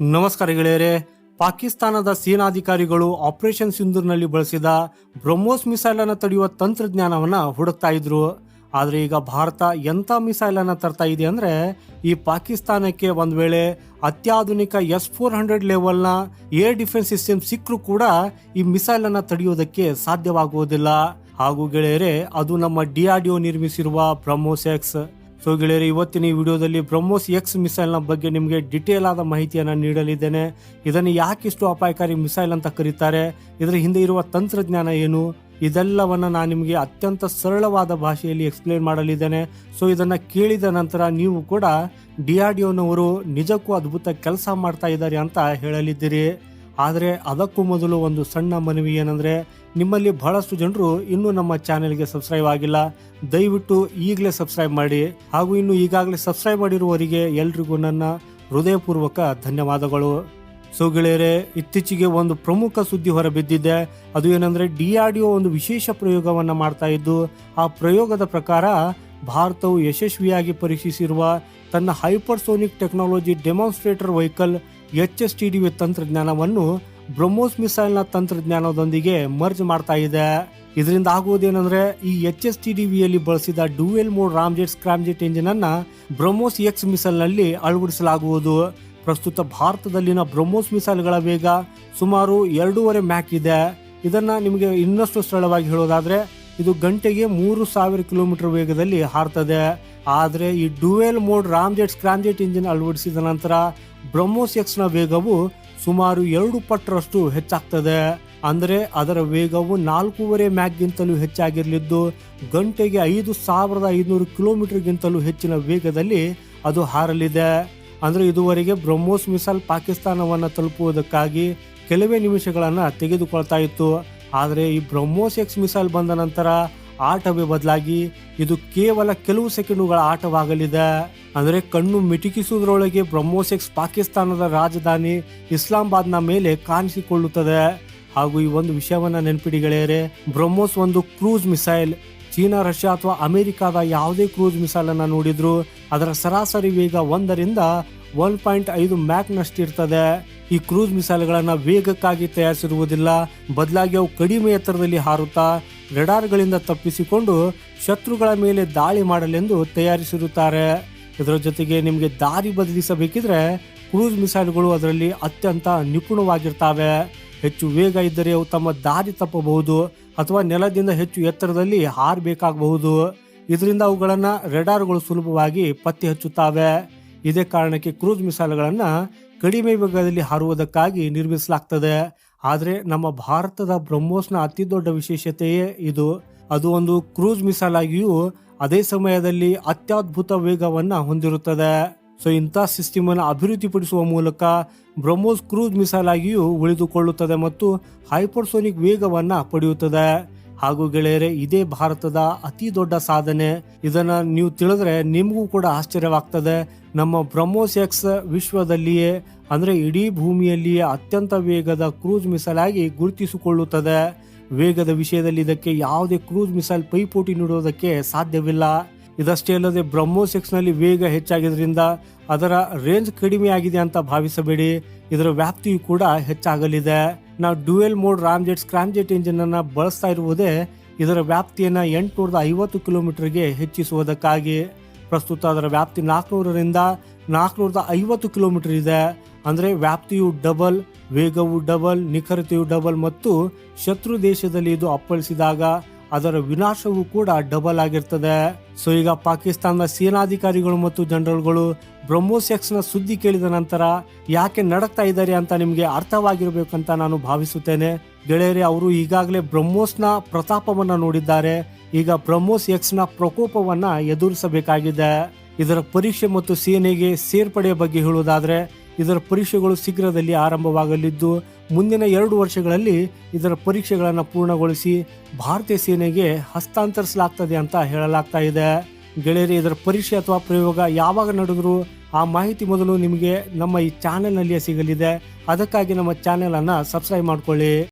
ನಮಸ್ಕಾರ ಗೆಳೆಯರೆ. ಪಾಕಿಸ್ತಾನದ ಸೇನಾಧಿಕಾರಿಗಳು ಆಪರೇಷನ್ ಸಿಂಧೂರ್ನಲ್ಲಿ ಬಳಸಿದ ಬ್ರಹ್ಮೋಸ್ ಮಿಸೈಲ್ ಅನ್ನು ತಡೆಯುವ ತಂತ್ರಜ್ಞಾನವನ್ನು ಹುಡುಕ್ತಾ ಇದ್ರು. ಆದರೆ ಈಗ ಭಾರತ ಎಂಥ ಮಿಸೈಲ್ ಅನ್ನು ತರ್ತಾ ಇದೆ ಅಂದರೆ ಈ ಪಾಕಿಸ್ತಾನಕ್ಕೆ ಒಂದು ವೇಳೆ ಅತ್ಯಾಧುನಿಕ ಎಸ್ ಫೋರ್ ಹಂಡ್ರೆಡ್ ಲೆವೆಲ್ನ ಏರ್ ಡಿಫೆನ್ಸ್ ಸಿಸ್ಟಮ್ ಸಿಕ್ಕರೂ ಕೂಡ ಈ ಮಿಸೈಲ್ ಅನ್ನು ತಡೆಯುವುದಕ್ಕೆ ಸಾಧ್ಯವಾಗುವುದಿಲ್ಲ. ಹಾಗೂ ಗೆಳೆಯರೆ, ಅದು ನಮ್ಮ ಡಿಆರ್ಡಿಒ ನಿರ್ಮಿಸಿರುವ ಬ್ರಹ್ಮೋಸ್ ಎಕ್ಸ್. ಸೊ ಗೆಳೆಯರು, ಇವತ್ತಿನ ಈ ವಿಡಿಯೋದಲ್ಲಿ ಬ್ರಹ್ಮೋಸ್ ಎಕ್ಸ್ ಮಿಸೈಲ್ನ ಬಗ್ಗೆ ನಿಮಗೆ ಡಿಟೇಲ್ ಆದ ಮಾಹಿತಿಯನ್ನು ನೀಡಲಿದ್ದೇನೆ. ಇದನ್ನು ಯಾಕಿಷ್ಟು ಅಪಾಯಕಾರಿ ಮಿಸೈಲ್ ಅಂತ ಕರೀತಾರೆ? ಇದರ ಹಿಂದೆ ಇರುವ ತಂತ್ರಜ್ಞಾನ ಏನು? ಇದೆಲ್ಲವನ್ನು ನಾನು ನಿಮಗೆ ಅತ್ಯಂತ ಸರಳವಾದ ಭಾಷೆಯಲ್ಲಿ ಎಕ್ಸ್ಪ್ಲೇನ್ ಮಾಡಲಿದ್ದೇನೆ. ಸೊ ಇದನ್ನು ಕೇಳಿದ ನಂತರ ನೀವು ಕೂಡ ಡಿ ಆರ್ ಡಿ ಒನವರು ನಿಜಕ್ಕೂ ಅದ್ಭುತ ಕೆಲಸ ಮಾಡ್ತಾ ಇದ್ದಾರೆ ಅಂತ ಹೇಳಲಿದ್ದೀರಿ. ಆದರೆ ಅದಕ್ಕೂ ಮೊದಲು ಒಂದು ಸಣ್ಣ ಮನವಿ ಏನಂದರೆ, ನಿಮ್ಮಲ್ಲಿ ಬಹಳಷ್ಟು ಜನರು ಇನ್ನೂ ನಮ್ಮ ಚಾನೆಲ್ಗೆ ಸಬ್ಸ್ಕ್ರೈಬ್ ಆಗಿಲ್ಲ. ದಯವಿಟ್ಟು ಈಗಲೇ ಸಬ್ಸ್ಕ್ರೈಬ್ ಮಾಡಿ. ಹಾಗೂ ಇನ್ನು ಈಗಾಗಲೇ ಸಬ್ಸ್ಕ್ರೈಬ್ ಮಾಡಿರುವವರಿಗೆ ಎಲ್ರಿಗೂ ನನ್ನ ಹೃದಯಪೂರ್ವಕ ಧನ್ಯವಾದಗಳು. ಸೊ ಗೆಳೆಯರೆ, ಇತ್ತೀಚೆಗೆ ಒಂದು ಪ್ರಮುಖ ಸುದ್ದಿ ಹೊರಬಿದ್ದಿದೆ. ಅದು ಏನಂದರೆ ಡಿ ಆರ್ ಡಿ ಒ ಒಂದು ವಿಶೇಷ ಪ್ರಯೋಗವನ್ನು ಮಾಡ್ತಾ ಇದ್ದು, ಆ ಪ್ರಯೋಗದ ಪ್ರಕಾರ ಭಾರತವು ಯಶಸ್ವಿಯಾಗಿ ಪರೀಕ್ಷಿಸಿರುವ ತನ್ನ hypersonic technology demonstrator vehicle H S T D ತಂತ್ರಜ್ಞಾನವನ್ನು ಬ್ರಹ್ಮೋಸ್ ಮಿಸೈಲ್ನ ತಂತ್ರಜ್ಞಾನದೊಂದಿಗೆ ಮರ್ಜ್ ಮಾಡ್ತಾ ಇದೆ. ಇದರಿಂದ ಆಗುವುದೇನೆಂದ್ರೆ ಈ ಎಚ್ ಎಸ್ ಟಿ ಡಿ ವಿಯಲ್ಲಿ ಬಳಸಿದ dual mode ramjet scramjet engine ಅನ್ನ ಬ್ರಹ್ಮೋಸ್ ಎಕ್ಸ್ ಮಿಸೈಲ್ನಲ್ಲಿ ಅಳವಡಿಸಲಾಗುವುದು. ಪ್ರಸ್ತುತ ಭಾರತದಲ್ಲಿನ ಬ್ರಹ್ಮೋಸ್ ಮಿಸೈಲ್ಗಳ ವೇಗ ಸುಮಾರು ಎರಡೂವರೆ ಮ್ಯಾಕ್ ಇದೆ. ಇದನ್ನ ನಿಮಗೆ ಇನ್ನಷ್ಟು ಸರಳವಾಗಿ ಹೇಳೋದಾದ್ರೆ ಇದು ಗಂಟೆಗೆ ಮೂರು ಸಾವಿರ ಕಿಲೋಮೀಟರ್ ವೇಗದಲ್ಲಿ ಹಾರ್ತದೆ. ಆದರೆ ಈ dual mode ramjet scramjet engine ಅಳವಡಿಸಿದ ನಂತರ ಬ್ರಹ್ಮೋಸ್ ಎಕ್ಸ್ನ ವೇಗವು ಸುಮಾರು ಎರಡು ಪಟ್ಟರಷ್ಟು ಹೆಚ್ಚಾಗ್ತದೆ. ಅಂದರೆ ಅದರ ವೇಗವು ನಾಲ್ಕೂವರೆ ಮ್ಯಾಕ್ಗಿಂತಲೂ ಹೆಚ್ಚಾಗಿರಲಿದ್ದು, ಗಂಟೆಗೆ ಐದು ಸಾವಿರದ ಐದುನೂರು ಕಿಲೋಮೀಟರ್ಗಿಂತಲೂ ಹೆಚ್ಚಿನ ವೇಗದಲ್ಲಿ ಅದು ಹಾರಲಿದೆ. ಅಂದರೆ ಇದುವರೆಗೆ ಬ್ರಹ್ಮೋಸ್ ಮಿಸೈಲ್ ಪಾಕಿಸ್ತಾನವನ್ನು ತಲುಪುವುದಕ್ಕಾಗಿ ಕೆಲವೇ ನಿಮಿಷಗಳನ್ನು ತೆಗೆದುಕೊಳ್ತಾ ಇತ್ತು. ಆದರೆ ಈ ಬ್ರಹ್ಮೋಸ್ ಎಕ್ಸ್ ಮಿಸೈಲ್ ಬಂದ ನಂತರ ಆಟವೇ ಬದಲಾಗಿ ಇದು ಕೇವಲ ಕೆಲವು ಸೆಕೆಂಡುಗಳ ಆಟವಾಗಲಿದೆ. ಅಂದರೆ ಕಣ್ಣು ಮಿಟುಕಿಸುವುದರೊಳಗೆ ಬ್ರಹ್ಮೋಸ್ ಎಕ್ಸ್ ಪಾಕಿಸ್ತಾನದ ರಾಜಧಾನಿ ಇಸ್ಲಾಮಾಬಾದ್ನ ಮೇಲೆ ಕಾಣಿಸಿಕೊಳ್ಳುತ್ತದೆ. ಹಾಗೂ ಈ ಒಂದು ವಿಷಯವನ್ನ ನೆನಪಿಡಿ ಗೆಳೆಯರೆ ಬ್ರಹ್ಮೋಸ್ ಒಂದು ಕ್ರೂಸ್ ಮಿಸೈಲ್, ಚೀನಾ, ರಷ್ಯಾ ಅಥವಾ ಅಮೆರಿಕಾದ ಯಾವುದೇ ಕ್ರೂಸ್ ಮಿಸೈಲ್ ಅನ್ನ ನೋಡಿದ್ರು ಅದರ ಸರಾಸರಿ ವೇಗ ಒಂದರಿಂದ ಒನ್ ಪಾಯಿಂಟ್ ಐದು ಮ್ಯಾಕ್ ನಷ್ಟಿರ್ತದೆ ಈ ಕ್ರೂಸ್ ಮಿಸೈಲ್ಗಳನ್ನ ವೇಗಕ್ಕಾಗಿ ತಯಾರಿಸಿರುವುದಿಲ್ಲ. ಬದಲಾಗಿ ಅವು ಕಡಿಮೆ ಎತ್ತರದಲ್ಲಿ ಹಾರುತ್ತಾ ರೆಡಾರ್ಗಳಿಂದ ತಪ್ಪಿಸಿಕೊಂಡು ಶತ್ರುಗಳ ಮೇಲೆ ದಾಳಿ ಮಾಡಲೆಂದು ತಯಾರಿಸಿರುತ್ತಾರೆ. ಇದರ ಜೊತೆಗೆ ನಿಮಗೆ ದಾರಿ ಬದಲಿಸಬೇಕಿದ್ರೆ ಕ್ರೂಸ್ ಮಿಸೈಲ್ಗಳು ಅದರಲ್ಲಿ ಅತ್ಯಂತ ನಿಪುಣವಾಗಿರ್ತವೆ. ಹೆಚ್ಚು ವೇಗ ಇದ್ದರೆ ಅವು ತಮ್ಮ ದಾರಿ ತಪ್ಪಬಹುದು ಅಥವಾ ನೆಲದಿಂದ ಹೆಚ್ಚು ಎತ್ತರದಲ್ಲಿ ಹಾರಬೇಕಾಗಬಹುದು. ಇದರಿಂದ ಅವುಗಳನ್ನು ರೆಡಾರ್ಗಳು ಸುಲಭವಾಗಿ ಪತ್ತೆ ಹಚ್ಚುತ್ತವೆ. ಇದೇ ಕಾರಣಕ್ಕೆ ಕ್ರೂಸ್ ಮಿಸೈಲ್ಗಳನ್ನು ಕಡಿಮೆ ವೇಗದಲ್ಲಿ ಹಾರುವುದಕ್ಕಾಗಿ ನಿರ್ಮಿಸಲಾಗ್ತದೆ. ಆದರೆ ನಮ್ಮ ಭಾರತದ ಬ್ರಹ್ಮೋಸ್ನ ಅತಿ ದೊಡ್ಡ ವಿಶೇಷತೆಯೇ ಇದು. ಅದು ಒಂದು ಕ್ರೂಸ್ ಮಿಸೈಲ್ ಆಗಿಯೂ ಅದೇ ಸಮಯದಲ್ಲಿ ಅತ್ಯದ್ಭುತ ವೇಗವನ್ನು ಹೊಂದಿರುತ್ತದೆ. ಸೊ, ಇಂಥ ಸಿಸ್ಟಮ್ ಅನ್ನು ಅಭಿವೃದ್ಧಿಪಡಿಸುವ ಮೂಲಕ ಬ್ರಹ್ಮೋಸ್ ಕ್ರೂಸ್ ಮಿಸೈಲ್ ಆಗಿಯೂ ಉಳಿದುಕೊಳ್ಳುತ್ತದೆ ಮತ್ತು ಹೈಪರ್ಸೋನಿಕ್ ವೇಗವನ್ನು ಪಡೆಯುತ್ತದೆ. ಹಾಗೂ ಗೆಳೆಯರೆ, ಇದೇ ಭಾರತದ ಅತಿ ದೊಡ್ಡ ಸಾಧನೆ. ಇದನ್ನ ನೀವು ತಿಳಿದ್ರೆ ನಿಮಗೂ ಕೂಡ ಆಶ್ಚರ್ಯವಾಗ್ತದೆ. ನಮ್ಮ ಬ್ರಹ್ಮೋಸ್ ಎಕ್ಸ್ ವಿಶ್ವದಲ್ಲಿಯೇ, ಅಂದ್ರೆ ಇಡೀ ಭೂಮಿಯಲ್ಲಿಯೇ ಅತ್ಯಂತ ವೇಗದ ಕ್ರೂಸ್ ಮಿಸೈಲ್ ಆಗಿ ಗುರುತಿಸಿಕೊಳ್ಳುತ್ತದೆ. ವೇಗದ ವಿಷಯದಲ್ಲಿ ಇದಕ್ಕೆ ಯಾವುದೇ ಕ್ರೂಸ್ ಮಿಸೈಲ್ ಪೈಪೋಟಿ ನೀಡುವುದಕ್ಕೆ ಸಾಧ್ಯವಿಲ್ಲ. ಇದಷ್ಟೇ ಅಲ್ಲದೆ ಬ್ರಹ್ಮೋಸ್ನಲ್ಲಿ ವೇಗ ಹೆಚ್ಚಾಗಿದ್ದರಿಂದ ಅದರ ರೇಂಜ್ ಕಡಿಮೆ ಆಗಿದೆ ಅಂತ ಭಾವಿಸಬೇಡಿ. ಇದರ ವ್ಯಾಪ್ತಿಯು ಕೂಡ ಹೆಚ್ಚಾಗಲಿದೆ. ನಾವು dual mode ramjet scramjet engine ಅನ್ನ ಬಳಸ್ತಾ ಇರುವುದೇ ಇದರ ವ್ಯಾಪ್ತಿಯನ್ನ ಎಂಟುನೂರದ ಐವತ್ತು ಕಿಲೋಮೀಟರ್ಗೆ ಹೆಚ್ಚಿಸುವುದಕ್ಕಾಗಿ. ಪ್ರಸ್ತುತ ಅದರ ವ್ಯಾಪ್ತಿ ನಾಲ್ಕುನೂರರಿಂದ ನಾಲ್ಕುನೂರದ ಐವತ್ತು ಕಿಲೋಮೀಟರ್ ಇದೆ. ಅಂದ್ರೆ ವ್ಯಾಪ್ತಿಯು ಡಬಲ್, ವೇಗವು ಡಬಲ್, ನಿಖರತೆಯು ಡಬಲ್ ಮತ್ತು ಶತ್ರು ದೇಶದಲ್ಲಿ ಇದು ಅಪ್ಪಳಿಸಿದಾಗ ಅದರ ವಿನಾಶವೂ ಕೂಡ ಡಬಲ್ ಆಗಿರ್ತದೆ. ಸೊ ಈಗ ಪಾಕಿಸ್ತಾನದ ಸೇನಾಧಿಕಾರಿಗಳು ಮತ್ತು ಜನರಲ್ಗಳು ಬ್ರಹ್ಮೋಸ್ ಎಕ್ಸ್ನ ಸುದ್ದಿ ಕೇಳಿದ ನಂತರ ಯಾಕೆ ನಡಕ್ತಾ ಇದ್ದಾರೆ ಅಂತ ನಿಮಗೆ ಅಂತ ನಾನು ಭಾವಿಸುತ್ತೇನೆ. ಗೆಳೆಯರೆ, ಅವರು ಈಗಾಗಲೇ ಬ್ರಹ್ಮೋಸ್ನ ಪ್ರತಾಪವನ್ನ ನೋಡಿದ್ದಾರೆ. ಈಗ ಬ್ರಹ್ಮೋಸ್ ಎಕ್ಸ್ನ ಪ್ರಕೋಪವನ್ನ ಎದುರಿಸಬೇಕಾಗಿದೆ. ಇದರ ಪರೀಕ್ಷೆ ಮತ್ತು ಸೇನೆಗೆ ಸೇರ್ಪಡೆಯ ಬಗ್ಗೆ ಹೇಳುವುದಾದ್ರೆ, ಇದರ ಪರೀಕ್ಷೆಗಳು ಶೀಘ್ರದಲ್ಲಿ ಆರಂಭವಾಗಲಿದ್ದು ಮುಂದಿನ ಎರಡು ವರ್ಷಗಳಲ್ಲಿ ಇದರ ಪರೀಕ್ಷೆಗಳನ್ನು ಪೂರ್ಣಗೊಳಿಸಿ ಭಾರತೀಯ ಸೇನೆಗೆ ಹಸ್ತಾಂತರಿಸಲಾಗ್ತದೆ ಅಂತ ಹೇಳಲಾಗ್ತಾ ಇದೆ. ಗೆಳೆಯರಿ, ಇದರ ಪರೀಕ್ಷೆ ಅಥವಾ ಪ್ರಯೋಗ ಯಾವಾಗ ನಡೆದ್ರು ಆ ಮಾಹಿತಿ ಮೊದಲು ನಿಮಗೆ ನಮ್ಮ ಈ ಚಾನೆಲ್ನಲ್ಲಿಯೇ ಸಿಗಲಿದೆ. ಅದಕ್ಕಾಗಿ ನಮ್ಮ ಚಾನೆಲನ್ನು ಸಬ್ಸ್ಕ್ರೈಬ್ ಮಾಡ್ಕೊಳ್ಳಿ.